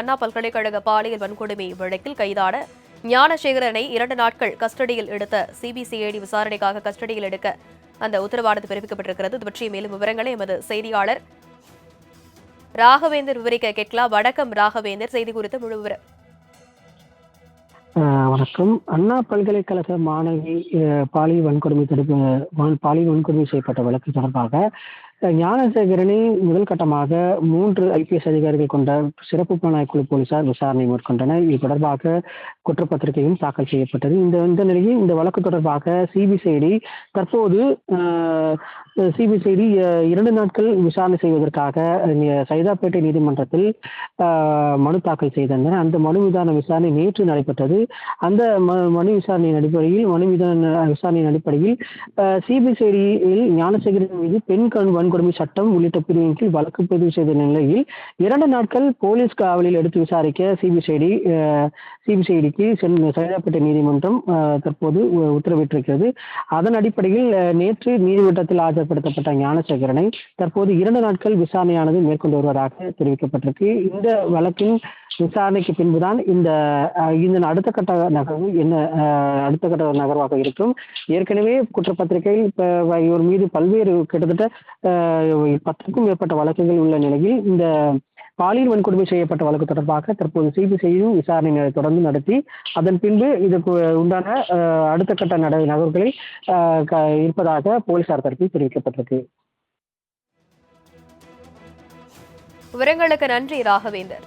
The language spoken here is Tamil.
அண்ணா பல்கலைக்கழக பாலியல் வன்கொடுமை வழக்கில் கைதான ஞானசேகரனை இரண்டு நாட்கள் கஸ்டடியில் எடுத்த சிபிசிஐடி விசாரணைக்காக கஸ்டடியில் எடுக்க அந்த உத்தரவானது பிறப்பிக்கப்பட்டிருக்கிறது. இது பற்றிய மேலும் விவரங்களை எமது செய்தியாளர் ராகவேந்தர் விவரிக்க கேட்கலாம். வணக்கம் ராகவேந்தர். செய்தி குறித்த முழு விவரம். வணக்கம். அண்ணா பல்கலைக்கழக மாணவி பாலியல் வன்கொடுமை தடுப்பு பாலியல் வன்கொடுமை செய்யப்பட்ட வழக்கு தொடர்பாக ஞானசேகரனை முதல் கட்டமாக மூன்று ஐபிஎஸ் அதிகாரிகள் கொண்ட சிறப்பு புலனாய்க்குழு போலீசார் விசாரணை மேற்கொண்டனர். இது தொடர்பாக குற்றப்பத்திரிகையும் தாக்கல் செய்யப்பட்டது. இந்த இந்த நிலையில் இந்த வழக்கு தொடர்பாக சிபிசிஐடி தற்போது சிபிசிஐடி இரண்டு நாட்கள் விசாரணை செய்வதற்காக சைதாப்பேட்டை நீதிமன்றத்தில் மனு தாக்கல் செய்தனர் அந்த மனு மீதான விசாரணை நேற்று நடைபெற்றது. அந்த மனு விசாரணையின் அடிப்படையில் மனு மீதான விசாரணையின் அடிப்படையில் சிபிசிஐடியில் ஞானசேகரன் மீது பெண் கண் வன்கொடுமை சட்டம் உள்ளிட்ட பிரிவின் கீழ் வழக்கு பதிவு செய்த நிலையில் இரண்டு நாட்கள் போலீஸ் காவலில் எடுத்து விசாரிக்க சிபிசிஐடி சிபிசிஐடிக்கு சென்று சைதாப்பேட்டை நீதிமன்றம் தற்போது உத்தரவிட்டிருக்கிறது. அதன் அடிப்படையில் நேற்று நீதிமன்றத்தில் ஆஜர்படுத்தப்பட்ட ஞானசேகரனை தற்போது இரண்டு நாட்கள் விசாரணையானது மேற்கொண்டு வருவதாக தெரிவிக்கப்பட்டிருக்கு. இந்த வழக்கின் விசாரணைக்கு பின்புதான் இந்த இதன் இந்த அடுத்த கட்ட நகர்வு என்ன அடுத்த கட்ட நகர்வாக இருக்கும். ஏற்கனவே குற்றப்பத்திரிகையில் இப்போ இவர் மீது பல்வேறு கிட்டத்தட்ட பத்துக்கும் மேற்பட்ட வழக்குகள் உள்ள நிலையில் இந்த பாலியல் வன்கொடுமை செய்யப்பட்ட வழக்கு தொடர்பாக தற்போது சிபிசிஐயும் விசாரணை தொடர்ந்து நடத்தி அதன் பின்பு இதுக்கு உண்டான அடுத்த கட்ட நட நகர்வுகளை க- இருப்பதாக போலீசார் தரப்பில் தெரிவிக்கப்பட்டிருக்கு. விவரங்களுக்கு நன்றி ராகவேந்தர்.